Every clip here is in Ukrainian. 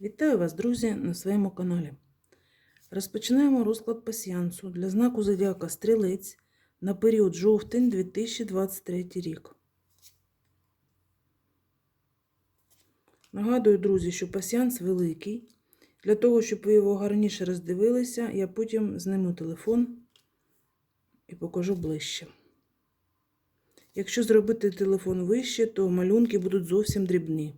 Вітаю вас, друзі, на своєму каналі. Розпочинаємо розклад пасіянсу для знаку Зодіака Стрілець на період жовтень 2023 рік. Нагадую, друзі, що пасіянс великий. Для того, щоб ви його гарніше роздивилися, я потім зниму телефон і покажу ближче. Якщо зробити телефон вище, то малюнки будуть зовсім дрібні.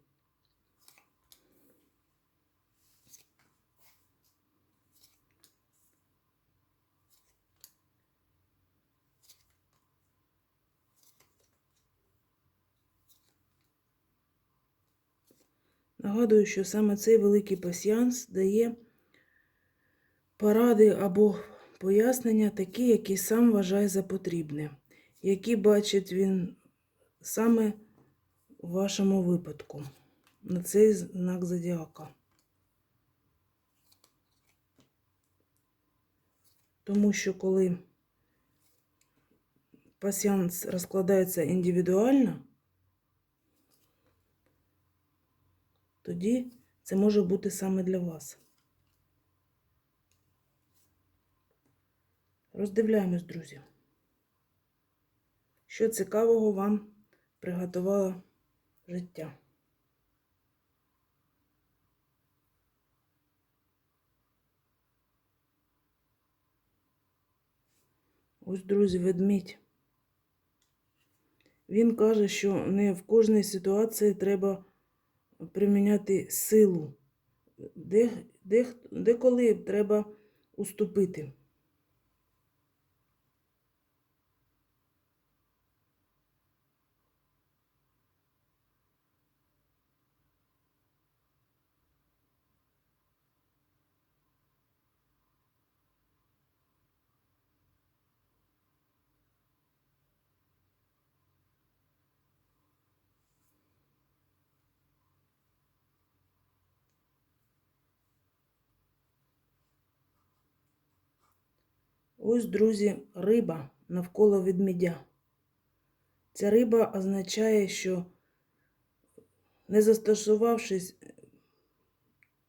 Нагадую, що саме цей великий пасіянс дає поради або пояснення такі, які сам вважає за потрібне, які бачить він саме у вашому випадку на цей знак зодіака. Тому що коли пасіянс розкладається індивідуально, тоді це може бути саме для вас. Роздивляємось, друзі. Що цікавого вам приготувало життя. Ось, друзі, ведмідь. Він каже, що не в кожній ситуації треба приміняти силу, де, де, деколи треба уступити. Ось, друзі, риба навколо ведмедя. Ця риба означає, що не застосувавшись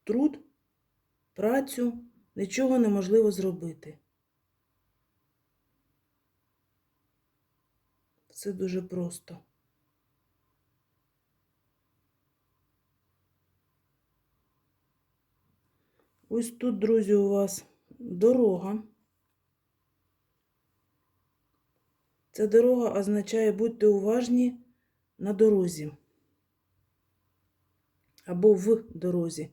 труд, працю, нічого неможливо зробити. Все дуже просто. Ось тут, друзі, у вас дорога. Ця дорога означає будьте уважні на дорозі або в дорозі,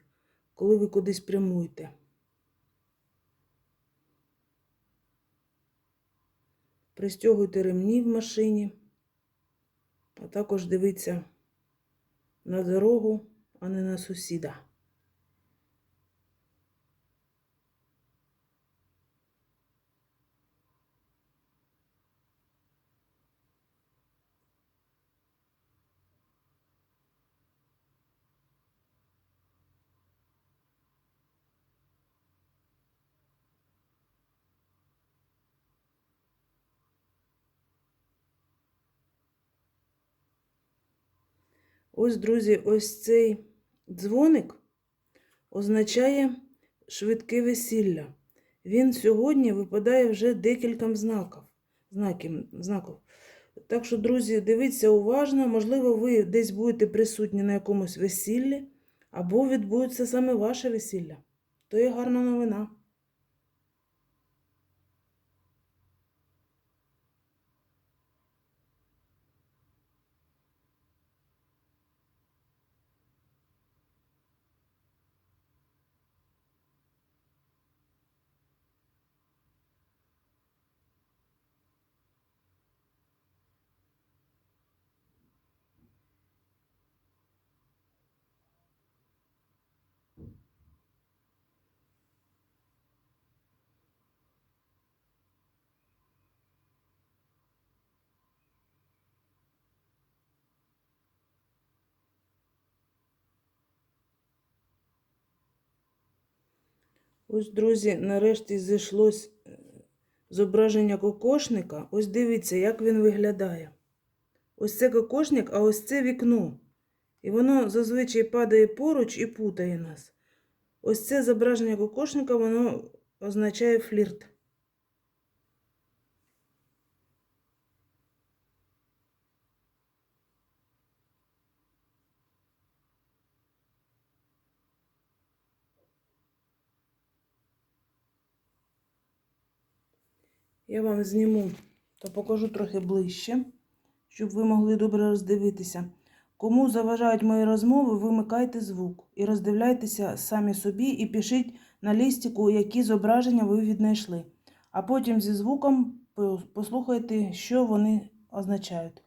коли ви кудись прямуєте. Пристягуйте ремні в машині, а також дивіться на дорогу, а не на сусіда. Ось, друзі, ось цей дзвоник означає швидке весілля. Він сьогодні випадає вже декільком знаків. знаків, знаків. Так що, друзі, дивіться уважно, можливо, ви десь будете присутні на якомусь весіллі, або відбудеться саме ваше весілля. То є гарна новина. Ось, друзі, нарешті зійшлось е, зображення кокошника. Ось дивіться, як він виглядає. Ось це кокошник, а ось це вікно. І воно зазвичай падає поруч і путає нас. Ось це зображення кокошника, воно означає флірт. Я вам зніму та покажу трохи ближче, щоб ви могли добре роздивитися. Кому заважають мої розмови, вимикайте звук і роздивляйтеся самі собі і пишіть на лістику, які зображення ви віднайшли. А потім зі звуком послухайте, що вони означають.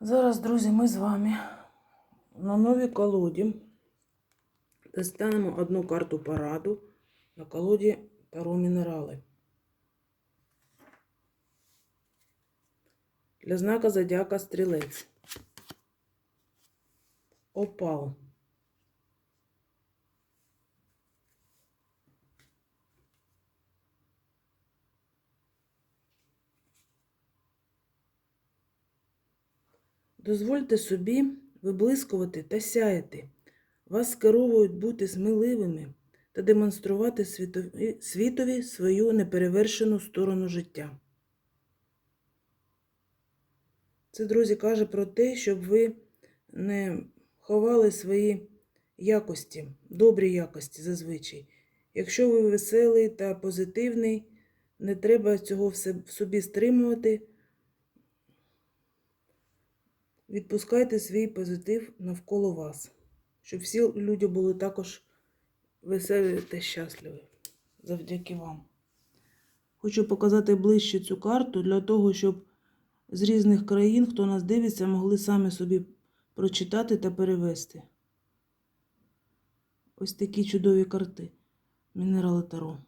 Зараз, друзі, ми з вами на новій колоді достанемо одну карту параду на колоді Таро Мінерали. Для знака зодіака Стрілець. Опал. Дозвольте собі виблискувати та сяяти. Вас скеровують бути сміливими та демонструвати світові, світові свою неперевершену сторону життя. Це, друзі, каже про те, щоб ви не ховали свої якості, добрі якості зазвичай. Якщо ви веселий та позитивний, не треба цього в собі стримувати. Відпускайте свій позитив навколо вас, щоб всі люди були також веселі та щасливі завдяки вам. Хочу показати ближче цю карту для того, щоб з різних країн, хто нас дивиться, могли самі собі прочитати та перевести. Ось такі чудові карти. Мінерали Таро.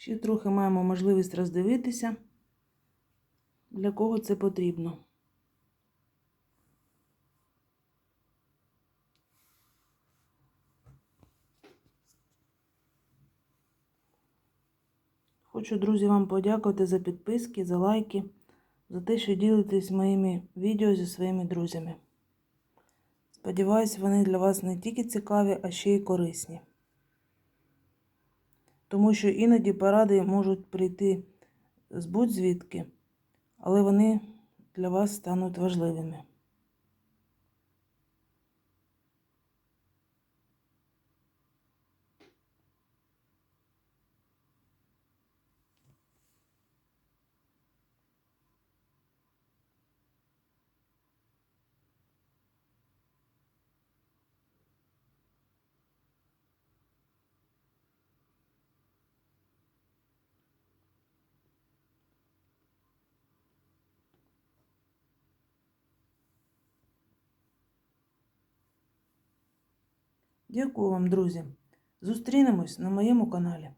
Ще трохи маємо можливість роздивитися, для кого це потрібно. Хочу, друзі, вам подякувати за підписки, за лайки, за те, що ділитесь моїми відео зі своїми друзями. Сподіваюсь, вони для вас не тільки цікаві, а ще й корисні. Тому що іноді поради можуть прийти з будь-звідки, але вони для вас стануть важливими. Дякую вам, друзі. Зустрінемось на моєму каналі.